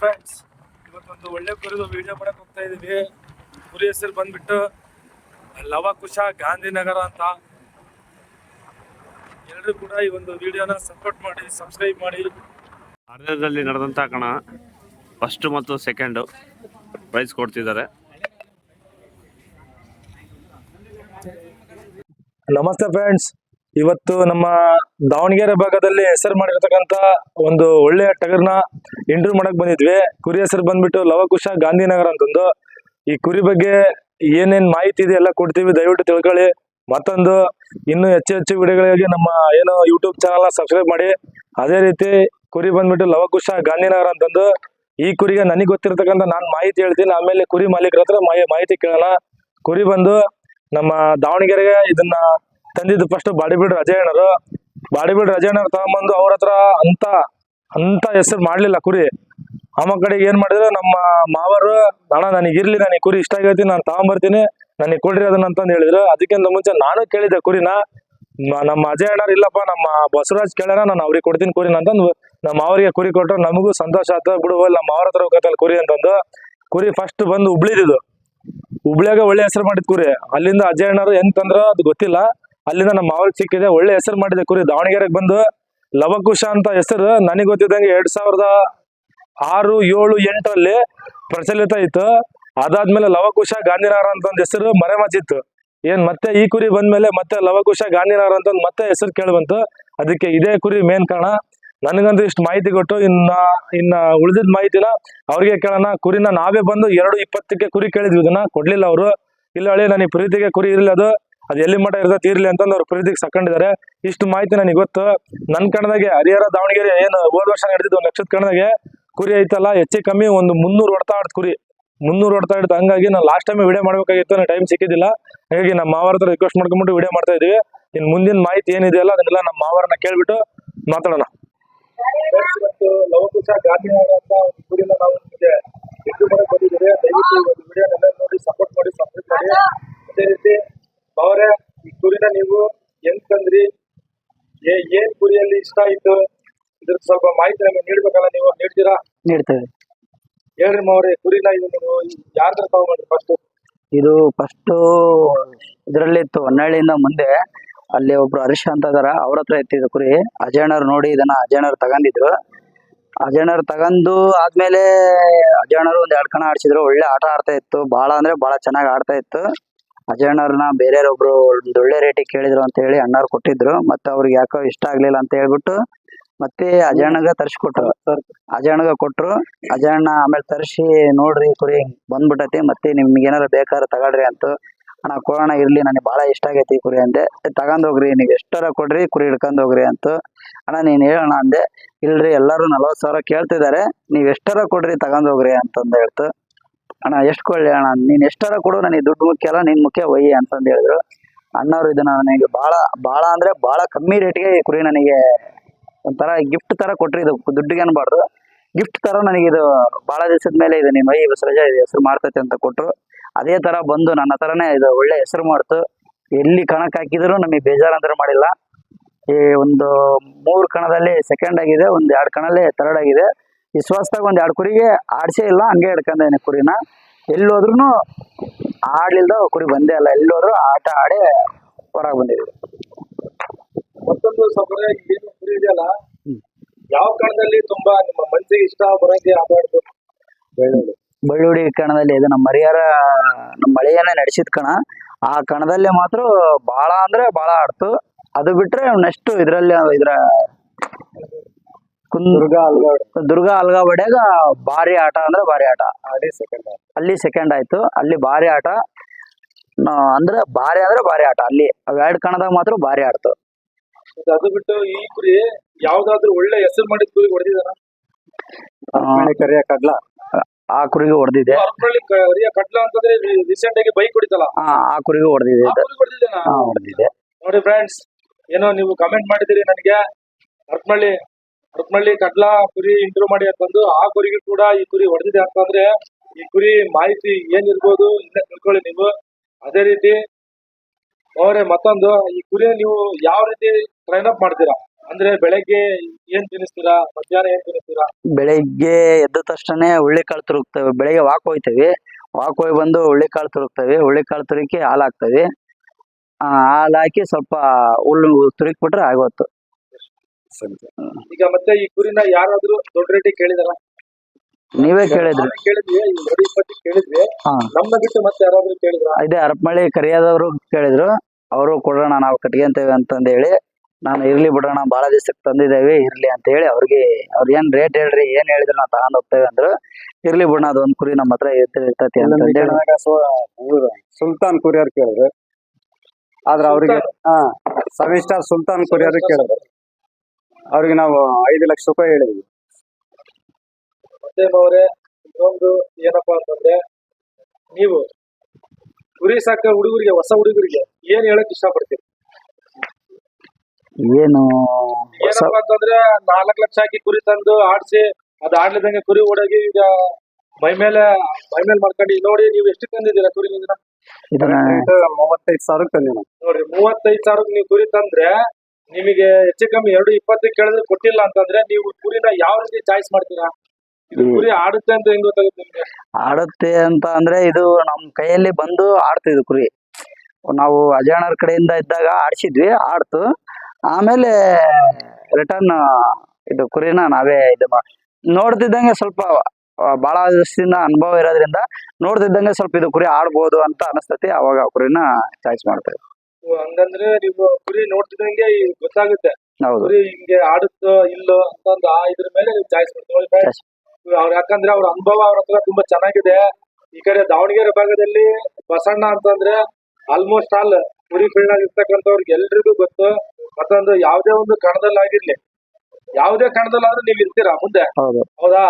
Friends ಇವತ್ತೊಂದು ಒಳ್ಳೆ ಕುರಿದು ವಿಡಿಯೋ ಮಾಡಕ್ ಹೋಗ್ತಾ ಇದೀವಿ. ಕುರಿ ಹೆಸರು ಬಂದ್ಬಿಟ್ಟು ಲವಕುಶ ಗಾಂಧಿನಗರ ಅಂತ. ಎಲ್ಲರೂ ಕೂಡ ಈ ಒಂದು ವಿಡಿಯೋನ ಸಪೋರ್ಟ್ ಮಾಡಿ ಸಬ್ಸ್ಕ್ರೈಬ್ ಮಾಡಿ. ಅರ್ಧದಲ್ಲಿ ನಡೆದಂತ ಕಣ ಫಸ್ಟ್ ಮತ್ತು ಸೆಕೆಂಡ್ ಪ್ರೈಸ್ ಕೊಡ್ತಿದ್ದಾರೆ. ನಮಸ್ತೆ ಫ್ರೆಂಡ್ಸ್ ಇವತ್ತು ನಮ್ಮ ದಾವಣಗೆರೆ ಭಾಗದಲ್ಲಿ ಹೆಸರು ಮಾಡಿರ್ತಕ್ಕಂತ ಒಂದು ಒಳ್ಳೆಯ ಟಗರ್ನ ಇಂಟರ್ವ್ಯೂ ಮಾಡಕ್ ಬಂದಿದ್ವಿ. ಕುರಿ ಹೆಸರು ಬಂದ್ಬಿಟ್ಟು ಲವಕುಶ ಗಾಂಧಿನಗರ ಅಂತಂದು. ಈ ಕುರಿ ಬಗ್ಗೆ ಏನೇನ್ ಮಾಹಿತಿ ಇದೆ ಎಲ್ಲ ಕೊಡ್ತೀವಿ, ದಯವಿಟ್ಟು ತಿಳ್ಕೊಳ್ಳಿ. ಮತ್ತೊಂದು ಇನ್ನು ಹೆಚ್ಚು ಹೆಚ್ಚು ವಿಡಿಯೋಗಳಿಗೆ ನಮ್ಮ ಏನು ಯೂಟ್ಯೂಬ್ ಚಾನಲ್ನ ಸಬ್ಸ್ಕ್ರೈಬ್ ಮಾಡಿ. ಅದೇ ರೀತಿ ಕುರಿ ಬಂದ್ಬಿಟ್ಟು ಲವಕುಶ ಗಾಂಧಿನಗರ ಅಂತಂದು. ಈ ಕುರಿಗೆ ನನಗೆ ಗೊತ್ತಿರ್ತಕ್ಕಂಥ ನಾನು ಮಾಹಿತಿ ಹೇಳ್ತೀನಿ. ಆಮೇಲೆ ಕುರಿ ಮಾಲೀಕರ ಹತ್ರ ಮಾಹಿತಿ ಕೇಳೋಣ. ಕುರಿ ಬಂದು ನಮ್ಮ ದಾವಣಗೆರೆಗೆ ಇದನ್ನ ತಂದಿದ್ದು ಫಸ್ಟ್ ಬಾಡಿ ಬಿಲ್ಡರ್ ಅಜಯ್ ಅಣ್ಣರು ಬಾಡಿ ಬಿಲ್ಡರ್ ಅಜಯ್ ಅಣ್ಣರು ತಗೊಂಬಂದು ಅವ್ರ ಹತ್ರ ಅಂತ ಅಂತ ಹೆಸರು ಮಾಡ್ಲಿಲ್ಲ ಕುರಿ. ಅಮ್ಮ ಕಡೆಗೆ ಏನ್ ಮಾಡಿದ್ರು, ನಮ್ಮ ಮಾವರು, ಅಣ್ಣ, ನನಗೆ ಇರ್ಲಿ ನನಗೆ ಕುರಿ ಇಷ್ಟ ಆಗೈತಿ, ನಾನು ತಗೊಂಬರ್ತೀನಿ ನನಗೆ ಕೊಡ್ರಿ ಅದನ್ನ ಅಂತಂದು ಹೇಳಿದ್ರು. ಅದಕ್ಕಿಂತ ಮುಂಚೆ ನಾನು ಕೇಳಿದ್ದೆ ಕುರಿನ. ನಮ್ಮ ಅಜಯ್ ಅಣ್ಣರು ಇಲ್ಲಪ್ಪ, ನಮ್ಮ ಬಸವರಾಜ್ ಕೇಳೋಣ ನಾನು ಅವ್ರಿಗೆ ಕೊಡ್ತೀನಿ ಕುರಿನ ಅಂತಂದು ನಮ್ಮ ಕುರಿ ಕೊಟ್ಟರು ನಮಗೂ ಸಂತೋಷ ಆಯ್ತು ಬಿಡು ಹೋಗ್ಲಿ ನಮ್ಮ ಅವ್ರ ಹತ್ರ ಹೋಗತ್ತಲ್ಲ ಕುರಿ ಅಂತಂದು. ಕುರಿ ಫಸ್ಟ್ ಬಂದು ಹುಬ್ಳಿದಿದ್ದು. ಹುಬ್ಳಿಯಾಗ ಒಳ್ಳೆ ಹೆಸರು ಮಾಡಿದ್ ಕುರಿ. ಅಲ್ಲಿಂದ ಅಜಯ್ ಅಣ್ಣರು ಎಂತಂದ್ರ ಅದು ಗೊತ್ತಿಲ್ಲ. ಅಲ್ಲಿಂದ ನಮ್ಮ ಮಾವಲ್ ಸಿಕ್ಕಿದೆ. ಒಳ್ಳೆ ಹೆಸರು ಮಾಡಿದೆ ಕುರಿ. ದಾವಣಗೆರೆಗೆ ಬಂದು ಲವಕುಶ ಅಂತ ಹೆಸರು. ನನಗೆ ಗೊತ್ತಿದ್ದಂಗೆ ಎರಡ್ ಸಾವಿರದ ಆರು, ಏಳು, ಎಂಟರಲ್ಲಿ ಪ್ರಚಲಿತ ಇತ್ತು. ಅದಾದ್ಮೇಲೆ ಲವಕುಶ ಗಾಂಧಿನಾರ ಅಂತ ಒಂದು ಹೆಸರು ಮರೆಮಾಚಿತ್ತು ಏನ್ ಮತ್ತೆ ಈ ಕುರಿ ಬಂದ್ಮೇಲೆ ಮತ್ತೆ ಲವಕುಶ ಗಾಂಧಿನಾರ ಅಂತ ಒಂದು ಮತ್ತೆ ಹೆಸರು ಕೇಳಿ ಬಂತು. ಅದಕ್ಕೆ ಇದೇ ಕುರಿ ಮೇನ್ ಕಾರಣ. ನನಗಂತೂ ಇಷ್ಟು ಮಾಹಿತಿ ಕೊಟ್ಟು ಇನ್ನ ಇನ್ನ ಉಳಿದಿದ್ ಮಾಹಿತಿನ ಅವ್ರಿಗೆ ಕೇಳೋಣ. ಕುರಿನ ನಾವೇ ಬಂದು ಎರಡು ಇಪ್ಪತ್ತಕ್ಕೆ ಕುರಿ ಕೇಳಿದ್ವಿ. ಇದನ್ನ ಕೊಡ್ಲಿಲ್ಲ ಅವರು. ಇಲ್ಲ ಹಳಿ, ನನಗೆ ಪ್ರೀತಿಗೆ ಕುರಿ ಇರಲಿಲ್ಲ ಅದು. ಅದು ಎಲ್ಲಿ ಮಠ ಇರ್ತದೆ ತೀರ್ಲಿ ಅಂತಂದು ಅವ್ರು ಪ್ರೀತಿಗೆ ಸಕೊಂಡಿದ್ದಾರೆ. ಇಷ್ಟು ಮಾಹಿತಿ ನನಗೆ ಗೊತ್ತು. ನನ್ನ ಕಣದಾಗೆ ಹರಿಹರ, ದಾವಣಗೆರೆ ಏನು ಹೋದ ವರ್ಷ ನಡೆದಿದ್ದು ಒಂದು ಲಕ್ಷದ ಕಣದಾಗೆ ಕುರಿ ಐತಲ್ಲ, ಹೆಚ್ಚು ಕಮ್ಮಿ ಒಂದು ಮುನ್ನೂರು ಹೊಡ್ತಾ ಆಡ್ತು ಕುರಿ. ಮುನ್ನೂರು ಹೊಡ್ತಾ ಇಡ್ತು ಹಂಗಾಗಿ ನಾನು ಲಾಸ್ಟ್ ಟೈಮ್ ವಿಡಿಯೋ ಮಾಡಬೇಕಾಗಿತ್ತು, ನನಗೆ ಟೈಮ್ ಸಿಕ್ಕಿದ್ದಿಲ್ಲ. ಹಾಗಾಗಿ ನಮ್ಮ ಮಾವರ ಹತ್ರ ರಿಕ್ವೆಸ್ಟ್ ಮಾಡ್ಕೊಂಬಿಟ್ಟು ವಿಡಿಯೋ ಮಾಡ್ತಾ ಇದೀವಿ ಇನ್ನು ಮುಂದಿನ ಮಾಹಿತಿ ಏನಿದೆಯಲ್ಲ ಅದನ್ನೆಲ್ಲ ನಮ್ಮ ಮಾವರನ್ನ ಕೇಳ್ಬಿಟ್ಟು ಮಾತಾಡೋಣ ಲವಕುಶ ಗಾಂಧಿನಗರ ಅಂತ ಒಂದು ಕುರಿನ ನಾವು ನಿಮಗೆ ಬಿಟ್ಟು ಮಾಡಕ್ ಬಂದಿದ್ದೀವಿ ದಯವಿಟ್ಟು ಈ ಒಂದು ವಿಡಿಯೋನೆಲ್ಲ ನೋಡಿ ಸಪೋರ್ಟ್ ಮಾಡಿ ಸಬ್ಸ್ಕ್ರೈಬ್ ಮಾಡಿ ಅದೇ ರೀತಿ ಅವರೇ ಈ ಕುರಿನ ನೀವು ಹೆಂಗ್ ತಂದ್ರಿ ಏ- ಏನ್ ಕುರಿಯಲ್ಲಿ ಇಷ್ಟ ಆಯ್ತು ಇದ್ರ ಸ್ವಲ್ಪ ಮಾಹಿತಿ ನಮಗೆ ನೀಡ್ಬೇಕಲ್ಲ ನೀವು ನೀಡ್ತೀರಾ? ನೀಡ್ತೇವೆ. ಹೇಳ್ರಿ ಮಾವ್ರಿ ಕುರಿನ ಇದು ನೀವು ಯಾರ ಹತ್ರ ತಗೊಂಡ್ರಿ ಫಸ್ಟ್ ಇದು ಫಸ್ಟ್ ಇದರಲ್ಲಿ ಇತ್ತು ಹೊನ್ನಳ್ಳಿಯಿಂದ ಮುಂದೆ ಅಲ್ಲಿ ಒಬ್ರು ಹರೀಶ್ ಅಂತ ಇದಾರ ಅವ್ರ ಹತ್ರ ಎತ್ತಿದ ಕುರಿ. ಅಜಯಣ್ಣವ್ರು ನೋಡಿ ಇದನ್ನ ಅಜಯಣ್ಣವ್ರು ತಗೊಂಡಿದ್ರು. ಅಜಯಣ್ಣವ್ರು ತಗೊಂಡು ಆದ್ಮೇಲೆ ಅಜಯಣ್ಣವ್ರು ಒಂದ್ ಎರಡ್ ಕಣ ಆಡ್ಸಿದ್ರು. ಒಳ್ಳೆ ಆಟ ಆಡ್ತಾ ಇತ್ತು. ಬಹಳ ಅಂದ್ರೆ ಬಹಳ ಚೆನ್ನಾಗಿ ಆಡ್ತಾ ಇತ್ತು. ಅಜಯಣ್ಣವ್ರನ್ನ ಬೇರೆಯವ್ರೊಬ್ರು ಒಂದ್ ಒಳ್ಳೆ ರೇಟಿಗೆ ಕೇಳಿದ್ರು ಅಂತ ಹೇಳಿ ಅಣ್ಣವ್ರು ಕೊಟ್ಟಿದ್ರು. ಮತ್ತೆ ಅವ್ರಿಗೆ ಯಾಕೋ ಇಷ್ಟ ಆಗ್ಲಿಲ್ಲ ಅಂತ ಹೇಳ್ಬಿಟ್ಟು ಮತ್ತೆ ಅಜಯಣ್ಣಗ ತರ್ಸ್ಕೊಟ್ರು ಅಜಯಣ್ಣಗ ಕೊಟ್ರು. ಅಜಯಣ್ಣ ಆಮೇಲೆ ತರಿಸಿ ನೋಡ್ರಿ ಕುರಿ ಬಂದ್ಬಿಟ್ಟೈತಿ ಮತ್ತೆ ನಿಮ್ಗೆ ಏನಾರ ಬೇಕಾದ್ರೆ ತಗೊಳ್ರಿ ಅಂತ. ಅಣ್ಣ ಕೊಡೋಣ ಇರ್ಲಿ ನನಗೆ ಬಹಳ ಇಷ್ಟ ಆಗೈತಿ ಕುರಿ ಅಂದೆ. "ಏ, ತಗೊಂಡ್ ಹೋಗ್ರಿ ನೀವು ಎಷ್ಟರ ಕೊಡ್ರಿ ಕುರಿ ಹಿಡ್ಕೊಂಡ್ ಹೋಗ್ರಿ ಅಂತ. ಅಣ್ಣ ನೀನ್ ಹೇಳೋಣ ಅಂದೆ. ಇಲ್ರಿ ಎಲ್ಲರೂ ನಲವತ್ತು ಸಾವಿರ ಕೇಳ್ತಿದ್ದಾರೆ ನೀವ್ ಎಷ್ಟರ ಕೊಡ್ರಿ ತಗೊಂಡ್ ಹೋಗ್ರಿ ಅಂತಂದ ಹೇಳ್ತು. ಅಣ್ಣ ಎಷ್ಟು ಕೊಳ್ಳಿ ಅಣ್ಣ? ನೀನ್ ಎಷ್ಟರ ಕೊಡು ನನಗೆ ದುಡ್ಡು ಮುಖ್ಯ ಅಲ್ಲ ನಿನ್ ಮುಖ್ಯ ಒಯ್ಯಿ ಅಂತಂದ ಹೇಳಿದ್ರು. ಅಣ್ಣವ್ರು ಇದನ್ನ ನನಗೆ ಬಹಳ ಬಹಳ ಅಂದ್ರೆ ಬಹಳ ಕಮ್ಮಿ ರೇಟ್ಗೆ ಈ ಕುರಿ ನನಗೆ ಒಂಥರ ಗಿಫ್ಟ್ ತರ ಕೊಟ್ರಿ ಇದು. ದುಡ್ಡಿಗೆ ಅನ್ಬಾರ್ದು. ಗಿಫ್ಟ್ ತರ ನನಗೆ ಇದು ಬಹಳ ದಿವಸದ ಮೇಲೆ ಇದು ನಿಮ್ಮ ಈ ಇದು ಹೆಸರು ಮಾಡ್ತೈತೆ ಅಂತ ಕೊಟ್ರು. ಅದೇ ತರ ಬಂದು ನನ್ನ ಹತ್ರನೇ ಇದು ಒಳ್ಳೆ ಹೆಸರು ಮಾಡ್ತು. ಎಲ್ಲಿ ಕಣಕ್ ಹಾಕಿದ್ರು ನಮಗೆ ಬೇಜಾರಂತರ ಮಾಡಿಲ್ಲ. ಈ ಒಂದು ಮೂರು ಕಣದಲ್ಲಿ ಸೆಕೆಂಡ್ ಆಗಿದೆ, ಒಂದ್ ಎರಡು ಕಣಲ್ಲಿ ಥರ್ಡ್ ಆಗಿದೆ. ವಿಶ್ವಾಸದಾಗ ಒಂದ್ ಎರಡು ಕುರಿಗೆ ಆಡ್ಸೇ ಇಲ್ಲ, ಹಂಗೆ ಹಿಡ್ಕೊಂಡೇನೆ ಕುರಿನ. ಎಲ್ಲೋದ್ರೂ ಆಡ್ಲಿಲ್ದ ಕುರಿ ಬಂದೇ ಅಲ್ಲ ಎಲ್ಲೋದ್ರು ಆಟ ಆಡಿ ಹೊರಗೆ ಬಂದಿದ್ದೀವಿ. ಮತ್ತೊಂದು ಸಮುದಾಯ ಏನು ಇದೆಯಲ್ಲ ಯಾವ ಕಾಲದಲ್ಲಿ ತುಂಬಾ ನಿಮ್ಮ ಮನಸ್ಸಿಗೆ ಇಷ್ಟ ಬರೋಂಗೆ ಆಟ ಬೆಳ್ಳುಳ್ಳಿ ಕಣದಲ್ಲಿ ಇದು ನಮ್ಮ ಮರಿಯಾರ ನಮ್ಮ ಮಳೆಯನ್ನೇ ನಡೆಸಿದ ಕಣ. ಆ ಕಣದಲ್ಲಿ ಮಾತ್ರ ಬಹಳ ಅಂದ್ರೆ ಬಹಳ ಆಡ್ತು. ಅದು ಬಿಟ್ರೆ ನೆಕ್ಸ್ಟ್ ಇದ್ರಲ್ಲಿ ಇದ್ರ ದುರ್ಗಾ ಅಲ್ಗಾ ದುರ್ಗಾ ಅಲ್ಗಾ ಭಾರಿ ಆಟ ಅಂದ್ರೆ ಭಾರಿ ಆಟ. ಸೆಕೆಂಡ್ ಅಲ್ಲಿ ಸೆಕೆಂಡ್ ಆಯ್ತು. ಅಲ್ಲಿ ಭಾರಿ ಆಟ. ಅಂದ್ರೆ ಭಾರಿ ಅಂದ್ರೆ ಭಾರಿ ಆಟ. ಅಲ್ಲಿ ಎರಡು ಕಣದಾಗ ಮಾತ್ರ ಭಾರಿ ಆಡ್ತು. ಅದು ಬಿಟ್ಟು ಈ ಕುರಿ ಯಾವ್ದಾದ್ರು ಒಳ್ಳೆ ಹೆಸರು ಮಾಡಿದ ಕುರಿ ಹೊಡೆದಿದಾರ ಆ, ಕರಿಯ ಕಡ್ಲ. ಆ ಕುರಿಗೆ ಹೊಡೆದಿದೆ. ಅರ್ಪಳ್ಳಿ ಕರಿಯ ಅಂತಂದ್ರೆ ರೀಸೆಂಟ್ ಆಗಿ ಬೈಕ್ ಹೊಡಿತಲ್ಲ? ಆ ಕುರಿಗೆ ಹೊಡೆದಿದೆ ಕುರಿ ಹೊಡೆದಿದೆ. ನೋಡಿ ಫ್ರೆಂಡ್ಸ್ ಏನೋ ನೀವು ಕಮೆಂಟ್ ಮಾಡಿದಿರಿ ನನಗೆ. ಹರಪನಹಳ್ಳಿ ಹರಪನಹಳ್ಳಿ ಕಡ್ಲಾ ಕುರಿ ಇಂಟರ್ವ್ಯೂ ಮಾಡಿ ಅಂತಂದು ಆ ಕುರಿಗೂ ಕೂಡ ಈ ಕುರಿ ಹೊಡೆದಿದೆ ಅಂತಂದ್ರೆ ಈ ಕುರಿ ಮಾಹಿತಿ ಏನಿರ್ಬೋದು ಇನ್ನ ತಿಳ್ಕೊಳ್ಳಿ ನೀವು. ಅದೇ ರೀತಿ ಅವರೇ ಮತ್ತೊಂದು ಈ ಕುರಿ ನೀವು ಯಾವ ರೀತಿ ಟ್ರೈನ್ ಅಪ್ ಮಾಡ್ತೀರಾ? ಅಂದ್ರೆ ಬೆಳಗ್ಗೆ ಏನ್ ತಿನ್ನಿಸ್ತೀರಾ? ಮಧ್ಯಾಹ್ನ ಏನ್ ತಿನ್ನಿಸ್ತೀರಾ? ಬೆಳಿಗ್ಗೆ ಎದ್ದ ತಕ್ಷಣ ಹುಳ್ಳಿಕಾಳು ತುರುಕ್ತೇವೆ. ಬೆಳಿಗ್ಗೆ ವಾಕ್ ಹೋಗ್ತೇವೆ. ವಾಕ್ ಹೋಗಿ ಬಂದು ಹುಳ್ಳಿಕಾಳು ತುರುಕ್ತೇವೆ. ಹುಳ್ಳಿಕಾಳು ತುರುಕಿ ಹಾಲು ಹಾಕ್ತೇವೆ. ಆ, ಹಾಲು ಹಾಕಿ ಸ್ವಲ್ಪ ಹುಲ್ಲು ತುರುಕ್ಬಿಟ್ರೆ ಆಗೋತು ಈಗ ಮತ್ತೆ ಈ ಕುರಿನ ಯಾರಾದ್ರೂ ದೊಡ್ಡ ರೇಟಿ ಕೇಳಿದಾರ? ನೀವೇ ಕೇಳಿದ್ರಿ. ಕೇಳಿದ್ವಿ ಈ ನೋಡಿ ಇಪ್ಪತ್ತು ಕೇಳಿದ್ವಿ. ಹಾ. ನಮ್ನ ಬಿಟ್ಟು ಮತ್ತೆ ಯಾರಾದ್ರೂ ಕೇಳಿದ್ರ? ಇದೇ ಹರಪನಹಳ್ಳಿ ಕರಿಯಾದವರು ಕೇಳಿದ್ರು. ಅವರು ಕೊಡೋಣ ನಾವು ಕಟ್ಕೊಂತೇವೆ ಅಂತಂದು ಹೇಳಿ ನಾನು ಇರ್ಲಿ ಬಿಡೋಣ ಬಹಳ ದಿವಸಕ್ಕೆ ತಂದಿದ್ದೇವೆ ಇರ್ಲಿ ಅಂತ ಹೇಳಿ ಅವ್ರಿಗೆ ಅವ್ರ ಏನ್ ರೇಟ್ ಹೇಳ್ರಿ ಏನ್ ಹೇಳಿದ್ರು ನಾವು ತಗೊಂಡ್ ಹೋಗ್ತೇವೆ ಅಂದ್ರು ಇರ್ಲಿ ಬಿಡೋಣ ಅದೊಂದ್ ಕುರಿ ನಮ್ಮ ಹತ್ರ ಇರ್ತಿ- ಇರ್ತೈತಿ ಸುಲ್ತಾನ್ ಕುರಿಯರ್ ಕೇಳಿದ್ರು. ಆದ್ರೆ ಅವ್ರಿಗೆ ಹಾ ಸೆವೆನ್ ಸ್ಟಾರ್ ಸುಲ್ತಾನ್ ಕುರಿಯರ್ ಕೇಳಿದ್ರು. ಅವ್ರಿಗೆ ನಾವು ಐದು ಲಕ್ಷ ರೂಪಾಯಿ ಹೇಳಿದ್ವಿ. ಮತ್ತೆ ಅವರೇ ಇನ್ನೊಂದು ಏನಪ್ಪಾ ಅಂತಂದ್ರೆ ನೀವು ಕುರಿ ಸಾಕ ಹುಡುಗರಿಗೆ ಹೊಸ ಹುಡುಗರಿಗೆ ಏನ್ ಹೇಳಕ್ ಇಷ್ಟಪಡ್ತೀರಿ? ಏನು ಏನಪ್ಪ ಅಂತಂದ್ರೆ ನಾಲ್ಕು ಲಕ್ಷ ಹಾಕಿ ಕುರಿ ತಂದು ಆಡ್ಸಿ ಅದ್ ಆಡ್ಲಿದಂಗೆ ಕುರಿ ಓಡೋಗಿ ಈಗ ಮೈ ಮೇಲೆ ಮೈ ಮೇಲೆ ಮಾಡ್ಕೊಂಡು ಈಗ ನೋಡಿ ನೀವು ಎಷ್ಟು ತಂದಿದ್ದೀರಾ ಕುರಿ ಇದನ್ನ ಮೂವತ್ತೈದು ಸಾವಿರ ತಂದಿನ ನೋಡ್ರಿ ಮೂವತ್ತೈದು ಸಾವಿರಕ್ಕೆ ನೀವು ಕುರಿ ತಂದ್ರೆ ನಿಮಗೆ ಹೆಚ್ಚು ಕಮ್ಮಿ ಎರಡು ಇಪ್ಪತ್ತು ಕೇಳಿದ್ರೆ ಕೊಟ್ಟಿಲ್ಲ ಅಂತಂದ್ರೆ ನೀವು ಕುರಿನ ಯಾವ ರೀತಿ ಚಾಯ್ಸ್ ಮಾಡ್ತೀರಾ? ಇದು ಕುರಿ ಆಡುತ್ತೆ ಅಂತ ಹೆಂಗ್ ಗೊತ್ತಾಗುತ್ತೆ ನಿಮ್ಗೆ? ಆಡುತ್ತೆ ಅಂತ ಅಂದ್ರೆ ಇದು ನಮ್ ಕೈಯಲ್ಲಿ ಬಂದು ಆಡ್ತಿದ್ವು ಕುರಿ. ನಾವು ಅಜಯಣ್ಣರ ಕಡೆಯಿಂದ ಇದ್ದಾಗ ಆಡ್ಸಿದ್ವಿ ಆಡ್ತು. ಆಮೇಲೆ ರಿಟರ್ನ್ ಇದು ಕುರಿನ ನಾವೇ ಇದು ನೋಡ್ತಿದ್ದಂಗೆ ಸ್ವಲ್ಪ ಬಹಳ ದಿವಸದಿಂದ ಅನುಭವ ಇರೋದ್ರಿಂದ ನೋಡ್ತಿದ್ದಂಗೆ ಸ್ವಲ್ಪ ಇದು ಕುರಿ ಆಡ್ಬೋದು ಅಂತ ಅನಿಸ್ತತಿ. ಅವಾಗ ಕುರಿನ ಚಾಯ್ಸ್ ಮಾಡ್ತೇವೆ ಹಂಗಂದ್ರೆ ನೀವು ಕುರಿ ನೋಡ್ತಿದ್ದಂಗೆ ಗೊತ್ತಾಗುತ್ತೆ. ಹೌದು. ಕುರಿ ಹಿಂಗೆ ಆಡುತ್ತೋ ಇಲ್ಲೋ ಅಂತಂದು ಆ ಇದ್ರ ಮೇಲೆ ನೀವು ಚಾಯ್ಸ್ ಮಾಡ್ತೀವಿ. ಅವ್ರ ಯಾಕಂದ್ರೆ ಅವ್ರ ಅನುಭವ ಅವ್ರ ಹತ್ರ ತುಂಬಾ ಚೆನ್ನಾಗಿದೆ. ಈ ಕಡೆ ದಾವಣಗೆರೆ ಭಾಗದಲ್ಲಿ ಬಸಣ್ಣ ಅಂತಂದ್ರೆ ಆಲ್ಮೋಸ್ಟ್ ಆಲ್ ಕುರಿ ಫೀಲ್ಡ್ ಇರ್ತಕ್ಕಂಥವ್ರಿಗೆ ಎಲ್ರಿಗೂ ಗೊತ್ತು. ಮತ್ತೊಂದು ಯಾವ್ದೇ ಒಂದು ಕಣದಲ್ಲಿ ಆಗಿರ್ಲಿ ಯಾವ್ದೇ ಕಣದಲ್ಲಾದ್ರೂ ನೀವು ಇರ್ತೀರಾ ಮುಂದೆ? ಹೌದು. ಹೌದಾ?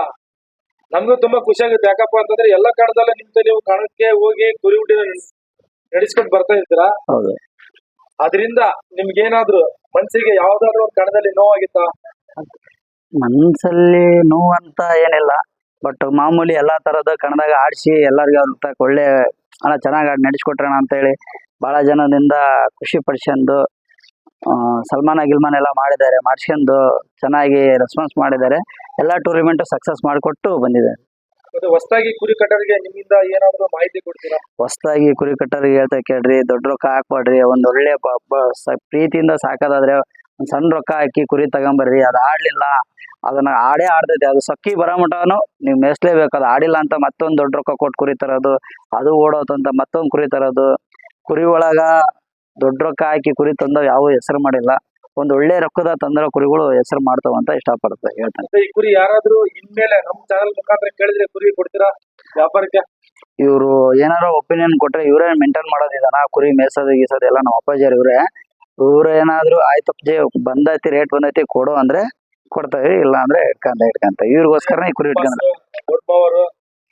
ನಮ್ಗೂ ತುಂಬಾ ಖುಷಿ ಆಗುತ್ತೆ. ಯಾಕಪ್ಪ ಅಂತಂದ್ರೆ ಎಲ್ಲ ಕಣದಲ್ಲೇ ನಿಂತು ನೀವು ಕಣಕ್ಕೆ ಹೋಗಿ ಕುರಿ ಹುಡ್ಡಿ ನಡೆಸ್ಕೊಂಡು ಬರ್ತಾ ಇರ್ತೀರಾ? ಹೌದು. ಅದರಿಂದ ನಿಮ್ಗೇನಾದ್ರೂ ಮನ್ಸಿಗೆ ಯಾವ್ದಾದ್ರು ಒಂದು ಕಣದಲ್ಲಿ ನೋವಾಗಿತ್ತಾ? ಮನ್ಸಲ್ಲಿ ನೋವು ಅಂತ ಏನಿಲ್ಲ ಬಟ್ ಮಾಮೂಲಿ ಎಲ್ಲಾ ತರದ ಕಣದಾಗ ಆಡಿಸಿ ಎಲ್ಲರಿಗೂ ಅಂತ ತಕ್ಕ ಒಳ್ಳೆ ಅಣ್ಣ ಚೆನ್ನಾಗಿ ನಡೆಸ್ಕೊಟ್ರಣ ಅಂತ ಹೇಳಿ ಬಹಳ ಜನದಿಂದ ಖುಷಿ ಪಡಿಸ್ಕೊಂಡು ಸಲ್ಮಾನ ಗಿಲ್ಮಾನ್ ಎಲ್ಲ ಮಾಡಿದ್ದಾರೆ ಮಾಡಿಸ್ಕೊಂಡು ಚೆನ್ನಾಗಿ ರೆಸ್ಪಾನ್ಸ್ ಮಾಡಿದ್ದಾರೆ. ಎಲ್ಲ ಟೂರ್ನಿಮೆಂಟ್ ಸಕ್ಸಸ್ ಮಾಡಿಕೊಟ್ಟು ಬಂದಿದ್ದಾರೆ. ಮತ್ತೆ ಹೊಸದಾಗಿ ಕುರಿ ಕಟ್ಟರಿಗೆ ನಿಮ್ಮಿಂದ ಏನಾದ್ರು ಮಾಹಿತಿ ಕೊಡ್ತೀರಾ? ಹೊಸದಾಗಿ ಕುರಿ ಕಟ್ಟೋರಿಗೆ ಹೇಳ್ತಾ ಕೇಳ್ರಿ ದೊಡ್ಡ ರೊಕ್ಕ ಹಾಕ್ಬಾಡ್ರಿ ಒಂದ್ ಒಳ್ಳೆ ಪ್ರೀತಿಯಿಂದ ಸಾಕೋದಾದ್ರೆ ಒಂದ್ ಸಣ್ಣ ರೊಕ್ಕ ಹಾಕಿ ಕುರಿ ತಗೊಂಬರ್ರಿ ಅದು ಆಡ್ಲಿಲ್ಲ. ಅದನ್ನ ಆಡೇ ಆಡ್ತೈತೆ ಅದು ಸಕ್ಕಿ ಬರೋ ಮಟನು ನೀವು ಮೇಯಿಸ್ಲೇಬೇಕು ಅದು ಆಡಿಲ್ಲ ಅಂತ ಮತ್ತೊಂದ್ ದೊಡ್ಡ ರೊಕ್ಕ ಕೊಟ್ಟು ಕುರಿ ತರೋದು ಅದು ಓಡೋತಂತ ಮತ್ತೊಂದ್ ಕುರಿ ತರೋದು. ಕುರಿ ಒಳಗ ದೊಡ್ಡ ರೊಕ್ಕ ಹಾಕಿ ಕುರಿ ತಂದವ್ ಯಾವ ಹೆಸರು ಮಾಡಿಲ್ಲ. ಒಂದ್ ಒಳ್ಳೆ ರೊಕ್ಕದ ತಂದ್ರ ಕುರಿಗಳು ಹೆಸರು ಮಾಡ್ತಾವ ಅಂತ ಇಷ್ಟಪಡ್ತಾರೆ ಹೇಳ್ತಾನೆ. ಮತ್ತೆ ಈ ಕುರಿ ಯಾರಾದ್ರೂ ಇನ್ಮೇಲೆ ನಮ್ ಚಾನಲ್ ಮುಖಾಂತರ ಕೇಳಿದ್ರೆ ಕುರಿ ಕೊಡ್ತೀರಾ? ವ್ಯಾಪಾರಕ್ಕೆ? ಇವರು ಏನಾರೋ ಒಪಿನಿಯನ್ ಕೊಟ್ರೆ ಇವರೇ ಮೇಂಟೈನ್ ಮಾಡೋದಿದಾನ ಕುರಿ ಮೇಸೋದು ಗೀಸೋದು ಎಲ್ಲ ನಮ್ಮ ಅಪ್ಪಾಜಿಯರ್ ಇವರೇ. ಇವ್ರು ಏನಾದ್ರು ಆಯ್ತಪ್ಪ ಬಂದೈತಿ ರೇಟ್ ಬಂದೈತಿ ಕೊಡು ಅಂದ್ರೆ ಕೊಡ್ತಾವೆ ಇಲ್ಲ ಅಂದ್ರೆ ಇಟ್ಕಂತ ಇಟ್ಕಂತ. ಇವ್ರಿಗೋಸ್ಕರ ಈ ಕುರಿ ಇಟ್ಕೊಂಡ್ರೆ.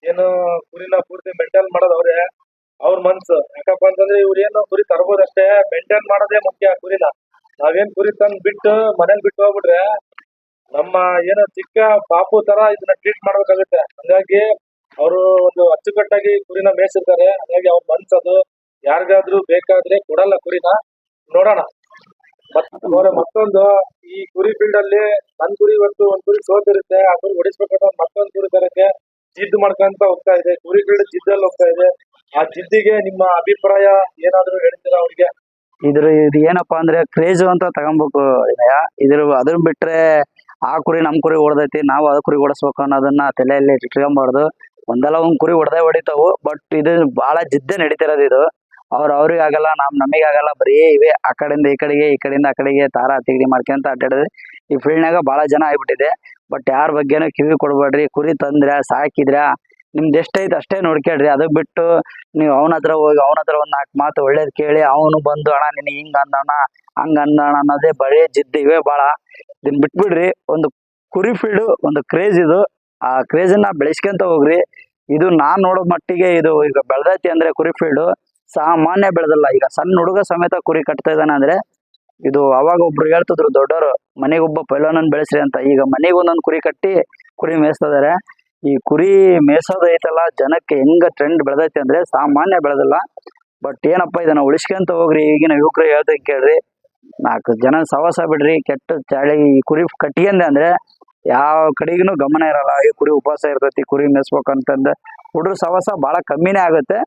ಏನು ಕುರಿನ ಪೂರ್ತಿ ಮೇಂಟೈನ್ ಮಾಡೋದು ಅವ್ರೆ. ಅವ್ರ ಮನ್ಸು. ಯಾಕಪ್ಪ ಅಂತಂದ್ರೆ ಇವ್ರು ಏನು ಕುರಿ ತರ್ಬೋದಷ್ಟೇ ಮೇಂಟೈನ್ ಮಾಡೋದೇ ಮುಖ್ಯ ಕುರಿನ. ನಾವೇನ್ ಕುರಿ ತಂದ್ ಬಿಟ್ಟು ಮನೇಲಿ ಬಿಟ್ಟು ಹೋಗ್ಬಿಟ್ರೆ ನಮ್ಮ ಏನೋ ಚಿಕ್ಕ ಪಾಪು ತರ ಇದನ್ನ ಟ್ರೀಟ್ ಮಾಡ್ಬೇಕಾಗುತ್ತೆ. ಹಂಗಾಗಿ ಅವರು ಒಂದು ಅಚ್ಚುಕಟ್ಟಾಗಿ ಕುರಿನ ಮೇಯಿಸಿರ್ತಾರೆ. ಹಾಗಾಗಿ ಅವ್ರ ಮನ್ಸದು ಯಾರಿಗಾದ್ರೂ ಬೇಕಾದ್ರೆ ಕೊಡಲ್ಲ ಕುರಿನ. ನೋಡೋಣ. ಮತ್ತೆ ಮತ್ತೊಂದು, ಈ ಕುರಿ ಫೀಲ್ಡ್ ಅಲ್ಲಿ ನನ್ ಕುರಿ ಇವತ್ತು ಒಂದ್ ಕುರಿ ಸೋತಿರುತ್ತೆ ಆ ಕುರಿ ಹೊಡಿಸ್ಬೇಕಂತ ಮತ್ತೊಂದ್ ಕುರಿ ತರಕ್ಕೆ ಜಿದ್ದು ಮಾಡ್ಕೊಂತ ಹೋಗ್ತಾ ಇದೆ. ಕುರಿ ಫೀಲ್ಡ್ ಜಿದ್ದಲ್ಲಿ ಹೋಗ್ತಾ ಇದೆ. ಆ ಜಿದ್ದಿಗೆ ನಿಮ್ಮ ಅಭಿಪ್ರಾಯ ಏನಾದ್ರು ಹೇಳ್ತೀರಾ ಅವ್ರಿಗೆ? ಇದ್ರ ಇದು ಏನಪ್ಪಾ ಅಂದ್ರೆ ಕ್ರೇಜ್ ಅಂತ ತಗೊಬೇಕು ಇದ್ರ ಅದನ್ನ ಬಿಟ್ರೆ ಆ ಕುರಿ ನಮ್ ಕುರಿ ಹೊಡೆದೈತಿ ನಾವು ಅದ ಕುರಿ ಓಡಿಸ್ಬೇಕು ಅನ್ನೋದನ್ನ ತಲೆಯಲ್ಲಿ ಇಟ್ಕೊಂಬಾರ್ದು. ಒಂದಲ್ಲ ಒಂದ್ ಕುರಿ ಹೊಡೆದೇ ಹೊಡಿತಾವು ಬಟ್ ಇದು ಬಹಳ ಜಿದ್ದೆ ನಡೀತಿರೋದು ಇದು. ಅವ್ರ ಅವ್ರಿಗೆ ಆಗಲ್ಲ ನಮ್ ನಮಗೆ ಆಗಲ್ಲ ಬರೀ ಇವೆ, ಆ ಕಡೆಯಿಂದ ಈ ಕಡೆಗೆ, ಈ ಕಡೆಯಿಂದ ಆ ಕಡೆಗೆ ತಾರ ತಿಗಡಿ ಮಾಡ್ಕೊಂತ ಅಡ್ಡಾಡಿದ್ರೆ ಈ ಫೀಲ್ಡ್ನಾಗ ಬಹಳ ಜನ ಆಗ್ಬಿಟ್ಟಿದೆ. ಬಟ್ ಯಾರ ಬಗ್ಗೆನೂ ಕಿವಿ ಕೊಡ್ಬೇಡ್ರಿ, ಕುರಿ ತಂದ್ರ, ಸಾಕಿದ್ರ ನಿಮ್ದು ಎಷ್ಟೈತೆ ಅಷ್ಟೇ ನೋಡ್ಕೇಳ್ರಿ ಅದಕ್ಕೆ ಬಿಟ್ಟು ನೀವು ಅವನ ಹತ್ರ ಹೋಗಿ ಅವನ ಹತ್ರ ಒಂದು ನಾಲ್ಕು ಮಾತು ಒಳ್ಳೇದು ಕೇಳಿ, ಅವನು ಬಂದು ಅಣ್ಣ ನಿನಗೆ ಹಿಂಗ್ ಅಂದಣ್ಣ, ಹಂಗ ಅಂದಣ ಅನ್ನೋದೇ ಬರೀ ಜಿದ್ದು ಇವೇ ಭಾಳ ಇದನ್ನ ಬಿಟ್ಬಿಡ್ರಿ, ಒಂದು ಕುರಿ ಫೀಲ್ಡ್, ಒಂದು ಕ್ರೇಜ್ ಇದು. ಆ ಕ್ರೇಜನ್ನ ಬೆಳೆಸ್ಕೊಂತ ಹೋಗ್ರಿ. ಇದು ನಾನ್ ನೋಡೋ ಮಟ್ಟಿಗೆ ಇದು ಈಗ ಬೆಳ್ದೈತಿ ಅಂದ್ರೆ ಕುರಿ ಫೀಲ್ಡ್. ಸಾಮಾನ್ಯ ಬೆಳೆದಲ್ಲ, ಈಗ ಸಣ್ಣ ಹುಡುಗ ಸಮೇತ ಕುರಿ ಕಟ್ತಾ ಇದ್ದಾನೆ ಅಂದ್ರೆ ಇದು ಅವಾಗ ಒಬ್ರು ಹೇಳ್ತಿದ್ರು ದೊಡ್ಡವರು ಮನೆಗೊಬ್ಬ ಪೈಲೋನನ್ ಬೆಳೆಸ್ರಿ ಅಂತ. ಈಗ ಮನೆಗೆ ಒಂದೊಂದು ಕುರಿ ಕಟ್ಟಿ ಕುರಿ ಮೇಯಿಸ್ತಾ ಇದಾರೆ. ಈ ಕುರಿ ಮೇಸೋದು ಐತಲ್ಲ, ಜನಕ್ಕೆ ಹೆಂಗ ಟ್ರೆಂಡ್ ಬೆಳೆದೈತೆ ಅಂದ್ರೆ ಸಾಮಾನ್ಯ ಬೆಳೆದಿಲ್ಲ. ಬಟ್ ಏನಪ್ಪ ಇದನ್ನ ಉಳಿಸ್ಕೊಂತ ಹೋಗ್ರಿ, ಈಗಿನ ಯುವಕರು ಹೇಳ್ದಂಗೆ ಕೇಳ್ರಿ. ನಾಲ್ಕು ಜನ ಸವಾಸ ಬಿಡ್ರಿ, ಕೆಟ್ಟ ಚಾಳಿ ಈ ಕುರಿ ಕಟ್ಕೊಂಡೆ ಅಂದ್ರೆ ಯಾವ ಕಡೆಗೂ ಗಮನ ಇರಲ್ಲ. ಈ ಕುರಿ ಉಪವಾಸ ಇರ್ತೈತಿ, ಕುರಿ ಮೇಸ್ಬೇಕಂತಂದ್ರೆ ಹುಡುಗ್ರ ಸವಾಸ ಬಹಳ ಕಮ್ಮಿನೇ ಆಗುತ್ತೆ.